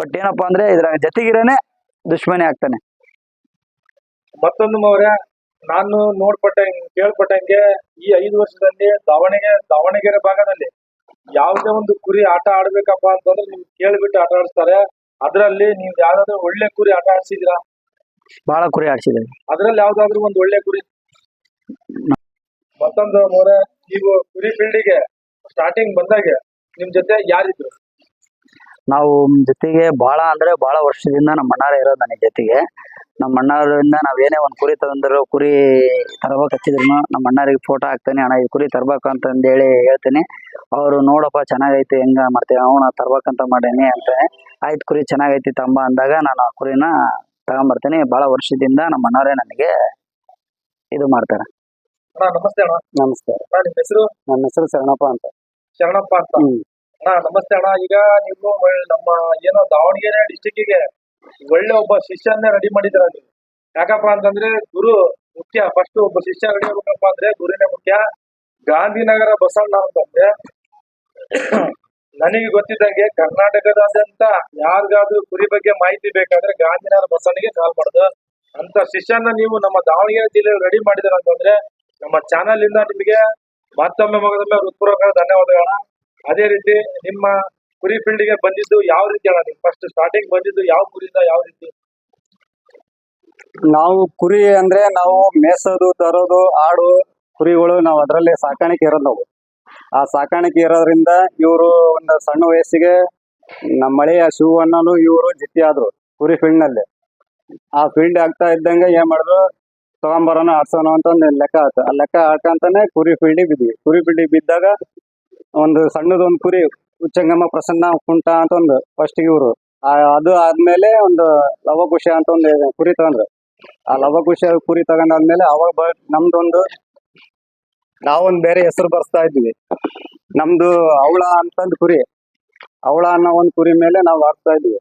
ಬಟ್ ಏನಪ್ಪಾ ಅಂದ್ರೆ ಇದ್ರ ಜೊತೆಗಿರನೇ ದುಶ್ಮನಿ ಆಗ್ತಾನೆ. ಮತ್ತೊಂದು ಮೌರ್ಯ ನಾನು ನೋಡ್ಪಟ್ಟ ಕೇಳ್ಪಟ್ಟಂಗೆ ಈ ಐದು ವರ್ಷದಲ್ಲಿ ದಾವಣಗೆರೆ ದಾವಣಗೆರೆ ಭಾಗದಲ್ಲಿ ಯಾವುದೇ ಒಂದು ಕುರಿ ಆಟ ಆಡ್ಬೇಕಪ್ಪ ಅಂತಂದ್ರೆ ನಿಮ್ಗೆ ಕೇಳ್ಬಿಟ್ಟು ಆಟ ಆಡಿಸ್ತಾರೆ. ಅದರಲ್ಲಿ ನೀವು ಯಾವ್ದಾದ್ರು ಒಳ್ಳೆ ಕುರಿ ಆಟ ಆಡ್ಸಿದೀರಾ ಬಹಳ ಕುರಿ ಆಡ್ಸಿದ ಅದ್ರಲ್ಲಿ ಯಾವ್ದಾದ್ರು ಒಂದು ಒಳ್ಳೆ ಕುರಿ? ಮತ್ತೊಂದು ಮೋರೆ ನೀವು ಕುರಿ ಫೀಲ್ಡಿಗೆ ಸ್ಟಾರ್ಟಿಂಗ್ ಬಂದಾಗ ನಿಮ್ ಜೊತೆ ಯಾರಿದ್ರು? ನಾವು ಜೊತೆಗೆ ಬಹಳ ಅಂದ್ರೆ ಬಹಳ ವರ್ಷದಿಂದ ನಮ್ಮ ಅಣ್ಣಾರ ಇರೋದು ನನಗೆ ಜೊತೆಗೆ. ನಮ್ಮ ಅಣ್ಣಾರಿಂದ ನಾವ್ ಏನೇ ಒಂದ್ ಕುರಿ ತಗೊಂಡ್ರು ಕುರಿ ತರಬೇಕು ಹಚ್ಚಿದ್ರು ನಮ್ಮ ಅಣ್ಣಾರಿಗೆ ಫೋಟೋ ಹಾಕ್ತಾನೆ ಅಣ್ಣ ಈ ಕುರಿ ತರ್ಬೇಕು ಅಂತಂದ್ ಹೇಳಿ ಹೇಳ್ತೇನೆ. ಅವರು ನೋಡಪ್ಪ ಚೆನ್ನಾಗೈತಿ ಹೆಂಗ ಮಾಡ್ತೇವೆ ಅವನ ತರ್ಬೇಕಂತ ಮಾಡೇನಿ ಅಂತ ಆಯ್ತು ಕುರಿ ಚೆನ್ನಾಗೈತಿ ತಂಬ ಅಂದಾಗ ನಾನು ಆ ಕುರಿನ ತಗೊಂಬರ್ತೀನಿ. ಬಹಳ ವರ್ಷದಿಂದ ನಮ್ಮ ಅಣ್ಣಾರೇ ನನಗೆ ಇದು ಮಾಡ್ತಾರೆ. ನಮಸ್ತೆ ನಮಸ್ಕಾರ ನನ್ನ ಹೆಸರು ಶರಣಪ್ಪ ಅಂತ. ಶರಣಪ್ಪ ಅಂತ. ಅಣ್ಣ ನಮಸ್ತೆ ಅಣ್ಣ. ಈಗ ನೀವು ನಮ್ಮ ಏನೋ ದಾವಣಗೆರೆ ಡಿಸ್ಟಿಕ್ಕಿಗೆ ಒಳ್ಳೆ ಒಬ್ಬ ಶಿಷ್ಯನ್ನೇ ರೆಡಿ ಮಾಡಿದ್ರ ನೀವು. ಯಾಕಪ್ಪ ಅಂತಂದ್ರೆ ಗುರು ಮುಖ್ಯ. ಫಸ್ಟ್ ಒಬ್ಬ ಶಿಷ್ಯ ರೆಡಿ ಆಗ್ಬೇಕಪ್ಪ ಅಂದ್ರೆ ಗುರುನೇ ಮುಖ್ಯ. ಗಾಂಧಿನಗರ ಬಸವಣ್ಣ ಅಂತಂದ್ರೆ ನನಗೆ ಗೊತ್ತಿದ್ದಂಗೆ ಕರ್ನಾಟಕದಾದ್ಯಂತ ಯಾರಿಗಾದ್ರೂ ಗುರಿ ಬಗ್ಗೆ ಮಾಹಿತಿ ಬೇಕಾದ್ರೆ ಗಾಂಧಿನಗರ ಬಸವಣ್ಣಿಗೆ ಕಾಲ್ ಮಾಡುದು. ಅಂತ ಶಿಷ್ಯನ ನೀವು ನಮ್ಮ ದಾವಣಗೆರೆ ಜಿಲ್ಲೆ ರೆಡಿ ಮಾಡಿದ್ರ ಅಂತಂದ್ರೆ ನಮ್ಮ ಚಾನಲ್ ಇಂದ ನಿಮಗೆ ಮತ್ತೊಮ್ಮೆ ಮಗದೊಮ್ಮೆ ಹೃತ್ಪೂರ್ವಕ ಧನ್ಯವಾದಗಳನ್ನ ಅದೇ ರೀತಿ ನಿಮ್ಮ ಕುರಿ ಫೀಲ್ಡ್ಗೆ ಬಂದಿದ್ದು ಯಾವ ರೀತಿ ಅಣ್ಣ? ನೀವು ಫಸ್ಟ್ ಸ್ಟಾರ್ಟಿಂಗ್ ಬಂದಿದ್ದು ಯಾವ ಕುರಿಯಿಂದ ಯಾವ ರೀತಿ? ನಾವು ಕುರಿ ಅಂದ್ರೆ ನಾವು ಮೇಸೋದು, ತರೋದು, ಆಡು ಕುರಿಗಳು ನಾವು ಅದರಲ್ಲಿ ಸಾಕಾಣಿಕೆ ಇರೋದು ನಾವು. ಆ ಸಾಕಾಣಿಕೆ ಇರೋದ್ರಿಂದ ಇವರು ಒಂದು ಸಣ್ಣ ವಯಸ್ಸಿಗೆ ನಮ್ಮ ಮಳೆಯ ಶಿವಣ್ಣನು ಇವರು ಜಿತ್ತಿ ಆದ್ರು ಕುರಿ ಫೀಲ್ಡ್ನಲ್ಲಿ. ಆ ಫೀಲ್ಡ್ ಆಗ್ತಾ ಇದ್ದಂಗೆ ಏನ್ ಮಾಡಿದ್ರು, ತಗೊಂಬರೋಣ, ಆಡ್ಸೋಣ ಅಂತ ಒಂದು ಲೆಕ್ಕ ಆಯ್ತು ಆ ಲೆಕ್ಕ ಹಾಕಂತಾನೆ ಕುರಿ ಫೀಲ್ಡಿಗೆ ಬಿದ್ವಿ. ಕುರಿ ಫೀಲ್ಡಿಗೆ ಬಿದ್ದಾಗ ಒಂದು ಸಣ್ಣದೊಂದು ಕುರಿ, ಉಚ್ಚಂಗಮ್ಮ ಪ್ರಸನ್ನ ಕುಂಟ ಅಂತ ಒಂದು ಫಸ್ಟ್ ಇವರು. ಅದು ಆದ್ಮೇಲೆ ಒಂದು ಲವಕುಶ ಅಂತ ಒಂದು ಕುರಿ ತಗೊಂಡ್ರು. ಆ ಲವಕುಶ ಕುರಿ ತಗೊಂಡಾದ್ಮೇಲೆ ಅವಾಗ ಬ, ನಮ್ದೊಂದು ನಾವೊಂದು ಬೇರೆ ಹೆಸರು ಬರ್ಸ್ತಾ ಇದ್ವಿ. ನಮ್ದು ಅವಳ ಅಂತಂದ್ ಕುರಿ. ಅವಳ ಅನ್ನೋ ಒಂದು ಕುರಿ ಮೇಲೆ ನಾವು ಆಡ್ತಾ ಇದ್ವಿ.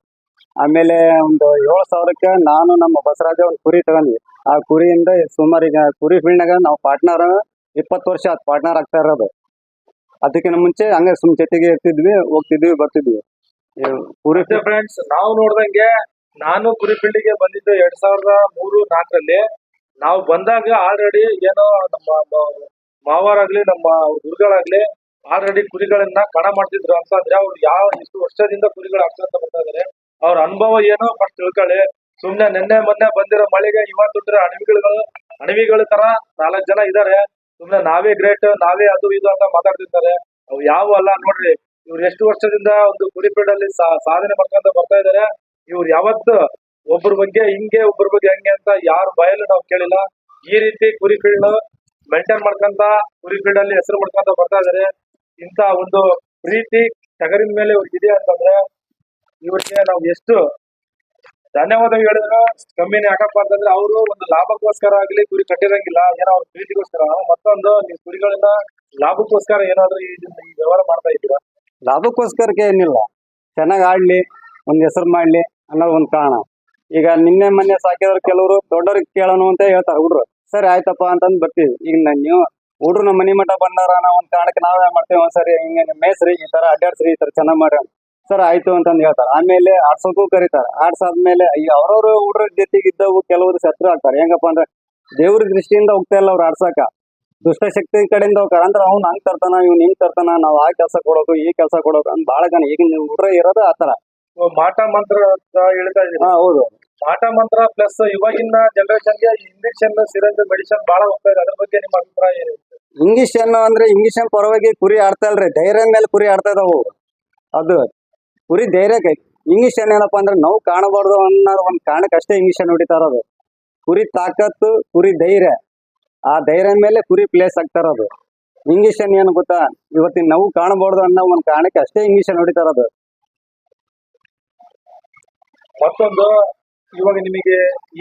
ಆಮೇಲೆ ಒಂದು ಏಳು ಸಾವಿರಕ್ಕೆ ನಾನು ನಮ್ಮ ಬಸರಾಜ ಒಂದು ಕುರಿ ತಗೊಂಡ್ವಿ. ಆ ಕುರಿಯಿಂದ ಸುಮಾರು ಈಗ ಕುರಿ ಫೀಲ್ಡ್ನಾಗ ನಾವು ಪಾರ್ಟ್ನರ್ ಇಪ್ಪತ್ತು ವರ್ಷ ಆತ್ ಪಾರ್ಟ್ನರ್ ಆಗ್ತಾ ಇರೋದು. ಅದಕ್ಕಿಂತ ಮುಂಚೆ ಹಂಗೆ ಸುಮ್ ಜೊತೆಗೆ ಇರ್ತಿದ್ವಿ, ಹೋಗ್ತಿದ್ವಿ, ಬರ್ತಿದ್ವಿ. ಕುರಿ ಫ್ರೆಂಡ್ಸ್ ನಾವು ನೋಡ್ದಂಗೆ ನಾನು ಕುರಿ ಫೀಲ್ಡ್ಗೆ ಬಂದಿದ್ದು ಎರಡ್ ಸಾವಿರದ ಮೂರು ನಾಲ್ಕರಲ್ಲಿ. ನಾವು ಬಂದಾಗ ಆಲ್ರೆಡಿ ಏನೋ ನಮ್ಮ ಮಾವಾರಾಗ್ಲಿ, ನಮ್ಮ ಗುರುಗಳಾಗ್ಲಿ ಆಲ್ರೆಡಿ ಕುರಿಗಳನ್ನ ಕಣ ಮಾಡ್ತಿದ್ರು. ಅಂತಂದ್ರೆ ಅವ್ರು ಯಾವ ಇಷ್ಟು ವರ್ಷದಿಂದ ಕುರಿಗಳು ಅಂತ ಬರ್ತಾ ಇದಾರೆ, ಅವ್ರ ಅನುಭವ ಏನೋ ಫಸ್ಟ್ ತಿಳ್ಕೊಳ್ಳಿ. ಸುಮ್ನೆ ನಿನ್ನೆ ಮೊನ್ನೆ ಬಂದಿರೋ ಮಳೆಗೆ ಇವತ್ತು ಅಣವಿಗಳು ಅಣವಿಗಳ ತರ ನಾಲ್ಕು ಜನ ಇದಾರೆ. ಸುಮ್ನೆ ನಾವೇ ಗ್ರೇಟ್ ನಾವೇ ಅದು, ಇದು ಅಂತ ಮಾತಾಡ್ತಿರ್ತಾರೆ. ಅವು ಯಾವ ಅಲ್ಲ. ನೋಡ್ರಿ, ಇವ್ರು ಎಷ್ಟು ವರ್ಷದಿಂದ ಒಂದು ಫೀಲ್ಡ್ ಅಲ್ಲಿ ಸಾಧನೆ ಮಾಡ್ಕೊಂತ ಬರ್ತಾ ಇದಾರೆ. ಇವ್ರು ಯಾವತ್ತು ಒಬ್ಬರ ಬಗ್ಗೆ ಹಿಂಗೆ ಒಬ್ಬರ ಬಗ್ಗೆ ಹಂಗೆ ಅಂತ ಯಾರು ಬಾಯಲ್ಲೂ ನಾವು ಕೇಳಿಲ್ಲ. ಈ ರೀತಿ ಕುರಿ ಫೀಲ್ಡ್ ಮೇಂಟೈನ್ ಮಾಡ್ಕೊಂತ ಕುರಿ ಫೀಲ್ಡ್ ಅಲ್ಲಿ ಹೆಸರು ಮಾಡ್ಕೊಂತ ಬರ್ತಾ ಇದಾರೆ. ಇಂತ ಒಂದು ಪ್ರೀತಿ ಟಗರಿನ ಮೇಲೆ ಇವ್ರಿಗೆ ಇದೆ ಅಂತಂದ್ರೆ, ಇವ್ರಿಗೆ ನಾವು ಎಷ್ಟು ಧನ್ಯವಾದ ಹೇಳಿದ್ರು. ಕಮ್ಮಿನೇ ಯಾಕಪ್ಪ ಅಂತಂದ್ರೆ ಅವರು ಒಂದು ಲಾಭಕ್ಕೋಸ್ಕರ ಆಗ್ಲಿ ಕುರಿ ಕಟ್ಟಿರಂಗಿಲ್ಲ, ಏನೋ ಅವ್ರ ಪ್ರೀತಿಗೋಸ್ಕರ. ಮತ್ತೊಂದು, ನೀವು ಕುರಿಗಳನ್ನ ಲಾಭಕ್ಕೋಸ್ಕರ ಏನಾದ್ರು ಈ ವ್ಯವಹಾರ ಮಾಡ್ತಾ ಇದ್ದೀರಾ? ಲಾಭಕ್ಕೋಸ್ಕರಕ್ಕೆ ಏನಿಲ್ಲ. ಚೆನ್ನಾಗಿ ಆಡ್ಲಿ, ಒಂದ್ ಹೆಸರು ಮಾಡ್ಲಿ ಅನ್ನೋದು ಒಂದ್ ಕಾರಣ. ಈಗ ನಿನ್ನೆ ಮೊನ್ನೆ ಸಾಕಿದ್ರು ಕೆಲವರು, ದೊಡ್ಡವ್ರಿಗೆ ಕೇಳೋಣ ಅಂತ ಹೇಳ್ತಾರೆ ಹುಡ್ರು. ಸರಿ, ಆಯ್ತಪ್ಪ ಅಂತಂದ್ ಬರ್ತೀವಿ. ಈಗ ನೀವು ಹುಡ್ರು ನಮ್ಮ ಮನಿ ಮಠ ಬಂದಾರ ಅನ್ನೋ ಒಂದ್ ಕಾರಣಕ್ಕೆ ನಾವೇ ಮಾಡ್ತೇವೆ? ಒಂದ್ಸರಿ ಹಿಂಗೆ ಮೇಸ್ರಿ ಈ ತರ ಅಡ್ಡಾಡ್ಸ್ರಿ, ಈ ತರ ಚೆನ್ನಾಗ್ ಮಾಡ್ರಿ. ಸರ್ ಆಯ್ತು ಅಂತಂದ್ ಹೇಳ್ತಾರ. ಆಮೇಲೆ ಆಡ್ಸೋಕು ಕರೀತಾರೆ. ಆಡ್ಸಾದ್ಮೇಲೆ ಈ ಅವ್ರವ್ರ ಹುಡ್ರ ಜೊತೆಗೆ ಇದ್ದವು ಕೆಲವರು ಶತ್ರು ಆಗ್ತಾರೆ ಹೆಂಗಪ್ಪ ಅಂದ್ರೆ ದೇವ್ರ ದೃಷ್ಟಿಯಿಂದ ಹೋಗ್ತಾ ಇಲ್ಲ ಅವ್ರು ದುಷ್ಟ ದುಷ್ಟಶಕ್ತಿ ಕಡೆಯಿಂದ ಹೋಗ್ತಾರ. ಅಂದ್ರೆ ಅವ್ನ್ ಹಂಗ್ ತರ್ತಾನ ಇವ್ನು ಹಿಂಗ್ ತರ್ತಾನ ನಾವ್ ಆ ಕೆಲಸ ಕೊಡೋದು ಈ ಕೆಲಸ ಕೊಡೋಕು ಅಂತ ಬಾಳ ಜನ. ಈಗ ನೀವು ಹುಡ್ರ ಇರೋದು ಆತರ ಮಾಟ ಮಂತ್ರ ಅಂತ ಹೇಳ್ತಾ ಹಾ ಹೌದು. ಮಾಟ ಮಂತ್ರ ಪ್ಲಸ್ ಇವಾಗಿನ ಜನರೇಷನ್ಗೆ ಇಂಜೆಕ್ಷನ್ ಸಿರಂಜ್ ಮೆಡಿಸಿನ್ ಬಹಳ ಹೋಗ್ತಾ ಇದೆ. ಅದ್ರ ಬಗ್ಗೆ ನಿಮ್ಮ ಅಭಿಪ್ರಾಯ ಇಂಗ್ಲಿಷ್ ಇಂಗ್ಲಿಷನ್ ಅಂದ್ರೆ ಇಂಗ್ಲಿಷ್ ಪರವಾಗಿ ಕುರಿ ಆಡ್ತಾ ಇಲ್ರಿ. ಧೈರ್ಯ ಮೇಲೆ ಕುರಿ ಆಡ್ತಾ ಇದಾವು. ಅದು. ಕುರಿ ಧೈರ್ಯಕ್ಕೆ ಇಂಗ್ಲಿಷ್ ಏನೇನಪ್ಪ ಅಂದ್ರೆ ನಾವು ಕಾಣಬಾರ್ದು ಅನ್ನೋ ಒಂದ್ ಕಾರಣಕ್ಕೆ ಅಷ್ಟೇ ಇಂಗ್ಲಿಷ್ ಹೊಡಿತಾ ಇರೋದು. ಕುರಿ ತಾಕತ್ತು ಕುರಿ ಧೈರ್ಯ. ಆ ಧೈರ್ಯ ಮೇಲೆ ಕುರಿ ಪ್ಲೇಸ್ ಆಗ್ತಾ ಇರೋದು. ಇಂಗ್ಲಿಷ್ ಏನು ಗೊತ್ತಾ? ಇವತ್ತಿನ ನಾವು ಕಾಣಬಾರ್ದು ಅನ್ನೋ ಒಂದ್ ಕಾರಣಕ್ಕೆ ಅಷ್ಟೇ ಇಂಗ್ಲಿಷ್ ಹೊಡಿತಾ ಇರೋದು. ಮತ್ತೊಂದು ಇವಾಗ ನಿಮಗೆ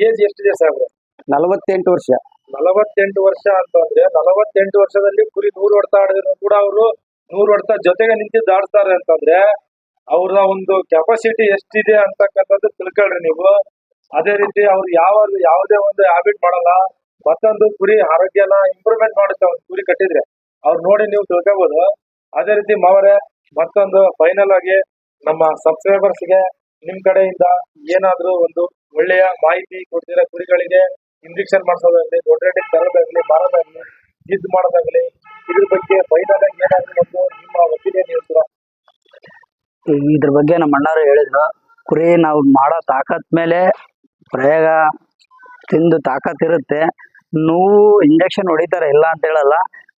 ಏಜ್ ಎಷ್ಟಿದೆ ಸಾಹೇಬ್ರೆ? ನಲವತ್ತೆಂಟು ವರ್ಷ. ನಲವತ್ತೆಂಟು ವರ್ಷ ಅಂತಂದ್ರೆ ನಲವತ್ತೆಂಟು ವರ್ಷದಲ್ಲಿ ಕುರಿ ನೂರು ಹೊಡ್ತಾ ಆಡಿದ್ರು ಕೂಡ ಅವರು ನೂರು ಹೊಡ್ತಾ ಜೊತೆಗೆ ನಿಂತಿದ್ದು ಆಡ್ತಾರೆ ಅಂತಂದ್ರೆ ಅವ್ರ ಒಂದು ಕೆಪಾಸಿಟಿ ಎಷ್ಟಿದೆ ಅಂತಕ್ಕಂಥದ್ದು ತಿಳ್ಕೊಳ್ರಿ ನೀವು. ಅದೇ ರೀತಿ ಅವ್ರು ಯಾವ ಯಾವುದೇ ಒಂದು ಹ್ಯಾಬಿಟ್ ಮಾಡಲ್ಲ. ಮತ್ತೊಂದು ಕುರಿ ಆರೋಗ್ಯನ ಇಂಪ್ರೂವ್ಮೆಂಟ್ ಮಾಡುತ್ತೆ ಒಂದು ಕುರಿ ಕಟ್ಟಿದ್ರೆ. ಅವ್ರು ನೋಡಿ ನೀವು ತಿಳ್ಕೊಬೋದು. ಅದೇ ರೀತಿ ಮಾವರೆ, ಮತ್ತೊಂದು ಫೈನಲ್ ಆಗಿ ನಮ್ಮ ಸಬ್ಸ್ಕ್ರೈಬರ್ಸ್ಗೆ ನಿಮ್ ಕಡೆಯಿಂದ ಏನಾದ್ರೂ ಒಂದು ಒಳ್ಳೆಯ ಮಾಹಿತಿ ಕೊಡ್ತೀರಾ ಕುರಿಗಳಿಗೆ ಇಂಜೆಕ್ಷನ್ ಮಾಡಿಸೋದಾಗ್ಲಿ, ದೊಡ್ಡ ರೇಟಿಂಗ್ ತರೋದಾಗ್ಲಿ, ಮಾರೋದಾಗ್ಲಿ ಜಿದ್ ಮಾಡೋದಾಗ್ಲಿ, ಇದ್ರ ಬಗ್ಗೆ ಫೈನಲ್ ಆಗಿ ಏನಾದ್ರೂ ಒಂದು ನಿಮ್ಮ ಒಪಿನಿಯನ್ ಹೇಳ್ತೀರಾ? ಇದ್ರ ಬಗ್ಗೆ ನಮ್ಮ ಅಣ್ಣಾರು ಹೇಳಿದ್ರು. ಕುರಿ ನಾವು ಮಾಡೋ ತಾಕತ್ ಮೇಲೆ ಪ್ರಯೋಗ ತಿಂದು ತಾಕತ್ ಇರುತ್ತೆ. ನೋವು ಇಂಜೆಕ್ಷನ್ ಹೊಡಿತಾರೆ ಇಲ್ಲ ಅಂತ ಹೇಳಲ್ಲ.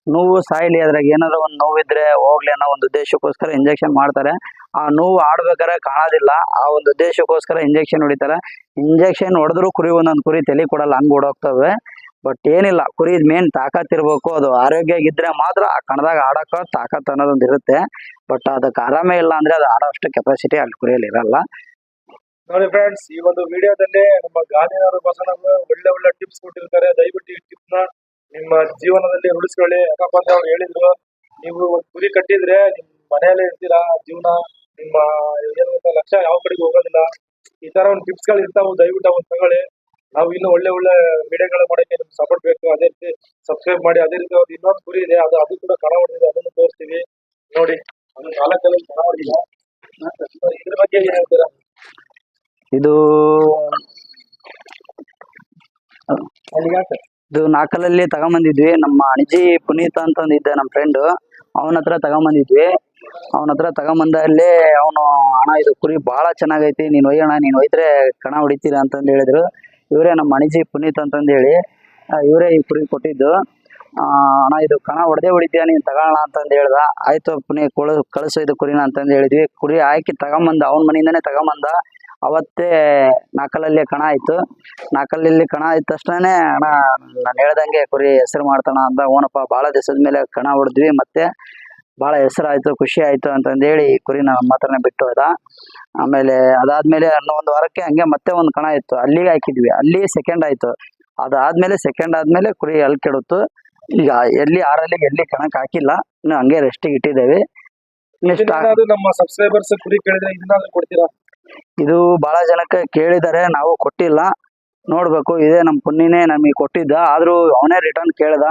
ನೋವು ಸಾಯ್ಲಿ, ಅದ್ರಾಗ ಏನಾದ್ರು ಒಂದು ನೋವಿದ್ರೆ ಹೋಗ್ಲಿ ಅನ್ನೋ ಒಂದು ಉದ್ದೇಶಕ್ಕೋಸ್ಕರ ಇಂಜೆಕ್ಷನ್ ಮಾಡ್ತಾರೆ. ಆ ನೋವು ಆಡ್ಬೇಕಾದ್ರೆ ಕಾಣೋದಿಲ್ಲ. ಆ ಒಂದು ಉದ್ದೇಶಕ್ಕೋಸ್ಕರ ಇಂಜೆಕ್ಷನ್ ಹೊಡಿತಾರೆ. ಇಂಜೆಕ್ಷನ್ ಹೊಡೆದ್ರು ಕುರಿ ಒಂದೊಂದು ಕುರಿ ತಲೆ ಕೊಡಲ್ಲ, ಹಂಗ್ ಓಡೋಗ್ತವೆ. ಬಟ್ ಏನಿಲ್ಲ ಕುರಿ ಮೇನ್ ತಾಕತ್ ಇರ್ಬೇಕು ಅದು ಆರೋಗ್ಯ ಇದ್ರೆ ಮಾತ್ರ ಆ ಕಣದಾಗ ಆಡಕ್ಕ ತಾಕತ್ ಅನ್ನೋದೊಂದು ಇರುತ್ತೆ. ಬಟ್ ಅದಕ್ಕೆ ಆರಾಮೇ ಇಲ್ಲ ಅಂದ್ರೆ ಅದು ಆಡೋ ಅಷ್ಟು ಕೆಪಾಸಿಟಿ ಅಲ್ಲಿ ಕುರಿಯಲ್ಲಿ ಇರಲ್ಲ. ನೋಡಿ ಫ್ರೆಂಡ್ಸ್ ಈ ಒಂದು ವಿಡಿಯೋದಲ್ಲಿ ನಮ್ಮ ಗಾಂಧಿನವರು ಬಸವನ ಒಳ್ಳೆ ಒಳ್ಳೆ ಟಿಪ್ಸ್ ಕೊಟ್ಟಿರ್ತಾರೆ. ದಯವಿಟ್ಟು ಈ ಟಿಪ್ಸ್ನ ನಿಮ್ಮ ಜೀವನದಲ್ಲಿ ರೂಢಿಸ್ಕೊಳ್ಳಿ ಯಾಕಪ್ಪ ಅಂದ್ರೆ ಅವ್ರು ಹೇಳಿದ್ರು ನೀವು ಒಂದು ಕುರಿ ಕಟ್ಟಿದ್ರೆ ನಿಮ್ ಮನೆಯಲ್ಲೇ ಇರ್ತೀರಾ? ಜೀವನ ನಿಮ್ಮ ಏನು ಗೊತ್ತಾ, ಲಕ್ಷ ಯಾವ ಕಡೆಗೆ ಹೋಗೋದಿಲ್ಲ. ಈ ತರ ಒಂದು ಟಿಪ್ಸ್ಗಳು ಇರ್ತಾವ ದಯವಿಟ್ಟು ಅವ್ನು ತಗೊಳ್ಳಿ. ನಾವು ಇನ್ನು ಒಳ್ಳೆ ಒಳ್ಳೆ ವಿಡಿಯೋಗಳ ಮಾಡಕ್ಕೆ ನಿಮ್ಗೆ ಸಪೋರ್ಟ್ ಬೇಕು. ಅದೇ ರೀತಿ ಸಬ್ಸ್ಕ್ರೈಬ್ ಮಾಡಿ ಅದೇ ರೀತಿ ಅವ್ರದ್ದು ಇನ್ನೊಂದು ಕುರಿ ಇದೆ ಅದು ಅದು ಕೂಡ ಕಣ ಹೊಡೆದಿದೆ ಅದನ್ನು ತೋರಿಸ್ತೀವಿ. ನೋಡಿ ಅದು ನಾಲ್ಕಲ್ಲಿ ಕಣ ಹೊಡೆದಿದೆ. ಇದ್ರ ಬಗ್ಗೆ ಏನ್ ಹೇಳ್ತೀರಾ? ಇದು? ಇದು ನಾಲ್ಕಲಲ್ಲಿ ತಗೊಂಬಂದಿದ್ವಿ. ನಮ್ಮ ಅಣಜಿ ಪುನೀತ್ ಅಂತ ಇದ್ದ ನಮ್ಮ ಫ್ರೆಂಡ್ ಅವನ ಹತ್ರ ತಗೊಂಬಂದಿದ್ವಿ. ಅವನ ಹತ್ರ ತಗೊಂಬಂದಲ್ಲಿ ಅವನು ಅಣ್ಣ ಇದು ಕುರಿ ಬಹಳ ಚೆನ್ನಾಗೈತಿ. ನೀನ್ ಒಯ್ಯೋಣ ನೀನ್ ಒಯ್ದ್ರೆ ಕಣ ಹೊಡಿತೀರ? ಅಂತಂದು ಹೇಳಿದ್ರು. ಇವರೇ ನಮ್ಮ ಮಣಿಜಿ ಪುನೀತ್ ಅಂತಂದೇಳಿ ಇವರೇ ಈ ಕುರಿ ಕೊಟ್ಟಿದ್ದು. ಅಣ್ಣ, ಇದು ಕಣ ಹೊಡೆದೇ ಹೊಡಿತೀಯ ನೀನು ತಗೊಳ್ಳೋಣ ಅಂತಂದು ಹೇಳ್ದ. ಆಯ್ತು ಪುನಿ ಕೊಳ ಕಳಿಸು ಇದು ಕುರಿನ ಅಂತಂದು ಹೇಳಿದ್ವಿ. ಕುರಿ ಹಾಕಿ ತಗೊಂಬಂದ, ಅವನ ಮನೆಯಿಂದನೇ ತಗೊಂಬಂದ. ಅವತ್ತೇ ನಾಕಲಲ್ಲಿ ಕಣ ಆಯ್ತು. ನಾಕಲಲ್ಲಿ ಕಣ ಆಯ್ತ ತಕ್ಷಣನೇ ಅಣ್ಣ, ನಾನು ಹೇಳ್ದಂಗೆ ಕುರಿ ಹೆಸರು ಮಾಡ್ತಾನ ಅಂತ ಓನಪ್ಪ, ಭಾಳ ದಿವಸದ ಮೇಲೆ ಕಣ ಹೊಡೆದ್ವಿ ಮತ್ತೆ ಭಾಳ ಹೆಸರಾಯ್ತು, ಖುಷಿ ಆಯ್ತು ಅಂತಂದೇಳಿ ಈ ಕುರಿನ ನಮ್ಮ ಹತ್ರನೇ ಬಿಟ್ಟು ಹೋದ. ಆಮೇಲೆ ಅದಾದ್ಮೇಲೆ ಅನ್ನೋ ಒಂದು ವಾರಕ್ಕೆ ಹಂಗೆ ಮತ್ತೆ ಒಂದು ಕಣ ಇತ್ತು. ಅಲ್ಲಿಗೆ ಹಾಕಿದ್ವಿ. ಅಲ್ಲಿ ಸೆಕೆಂಡ್ ಆಯ್ತು. ಅದಾದ್ಮೇಲೆ ಸೆಕೆಂಡ್ ಆದ್ಮೇಲೆ ಕುರಿ ಅಲ್ಲಿ ಕೆಡುತ್ತು. ಈಗ ಎಲ್ಲಿ ಆರಲ್ಲಿ ಎಲ್ಲಿ ಕಣಕ್ ಹಾಕಿಲ್ಲ. ಇನ್ನು ಹಂಗೆ ರೆಸ್ಟಿಗೆ ಇಟ್ಟಿದ್ದೇವೆ. ನೆಕ್ಸ್ಟ್ ನಮ್ಮ ಸಬ್ಸ್ಕ್ರೈಬರ್ಸ್ ಕುರಿ ಕೇಳಿದ್ರೆ ಇದನ್ನಾದ್ರೂ ಕೊಡ್ತೀರಾ? ಇದು ಬಹಳ ಜನಕ್ಕೆ ಕೇಳಿದ್ದಾರೆ ನಾವು ಕೊಟ್ಟಿಲ್ಲ. ನೋಡ್ಬೇಕು. ಇದೇ ನಮ್ಮ ಪುಣ್ಯನೇ ನಮಗೆ ಕೊಟ್ಟಿದ್ದ. ಆದ್ರೂ ಅವನೇ ರಿಟರ್ನ್ ಕೇಳ್ದ.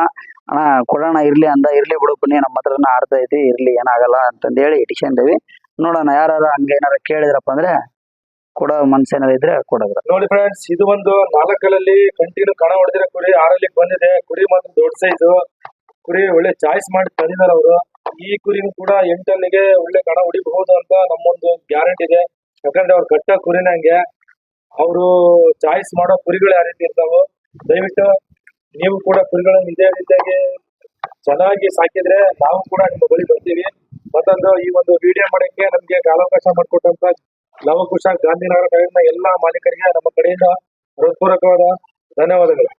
ಅಣ್ಣ ಕೊಡೋಣ ಇರ್ಲಿ ಅಂದ. ಇರ್ಲಿ ಬಿಡು ಪುಣ್ಯ. ನಮ್ಮ ಹತ್ರನ ಆಡ್ತಾ ಐತಿ ಇರ್ಲಿ ಏನಾಗಲ್ಲ ಅಂತಂದೇಳಿ ಇಟ್ಕೊಂಡೇವಿ ನೋಡೋಣ ಯಾರು ಹಂಗೆ ಏನಾರ ಕೇಳಿದ್ರಪ್ಪ ಅಂದ್ರೆ ಕೊಡೋ ಮನ್ಸೇನಾರ ಇದ್ರೆ ಕೊಡೋದ್ರ ನೋಡಿ ಫ್ರೆಂಡ್ಸ್ ಇದು ಒಂದು ನಾಲ್ಕಲ್ಲಿ ಕಂಟಿನ್ಯೂ ಕಣ ಹೊಡೆದಿರೋ ಕುರಿ ಆರಲ್ಲಿ ಬಂದಿದೆ. ಕುರಿ ಮಾತ್ರ ದೊಡ್ಡ ಸೈಜ್ ಕುರಿ ಒಳ್ಳೆ ಚಾಯ್ಸ್ ಮಾಡಿ ತಂದಿದ್ದಾರೆ ಅವರು. ಈ ಕುರಿನೂ ಕೂಡ ಎಂಟಲ್ಲಿಗೆ ಒಳ್ಳೆ ಕಣ ಹೊಡಿಬಹುದು ಅಂತ ನಮ್ಮೊಂದು ಗ್ಯಾರಂಟಿ ಇದೆ. ಯಾಕಂದ್ರೆ ಅವ್ರು ಕಟ್ಟ ಕುರಿನಂಗೆ ಅವರು ಚಾಯ್ಸ್ ಮಾಡೋ ಕುರಿಗಳು ಯಾವ ರೀತಿ ಇರ್ತಾವೋ. ದಯವಿಟ್ಟು ನೀವು ಕೂಡ ಕುರಿಗಳನ್ನು ಇದೇ ರೀತಿಯಾಗಿ ಚೆನ್ನಾಗಿ ಸಾಕಿದ್ರೆ ನಾವು ಕೂಡ ನಿಮ್ಮ ಬಳಿ ಬರ್ತೀವಿ. ಮತ್ತೊಂದು ಈ ಒಂದು ವಿಡಿಯೋ ಮಾಡಕ್ಕೆ ನಮಗೆ ಕಾಲಾವಕಾಶ ಮಾಡಿಕೊಟ್ಟಂತ ಲವಕುಶ ಗಾಂಧಿನಗರ ಎಲ್ಲಾ ಮಾಲೀಕರಿಗೆ ನಮ್ಮ ಕಡೆಯಿಂದ ಹೃತ್ಪೂರ್ವಕವಾದ ಧನ್ಯವಾದಗಳು.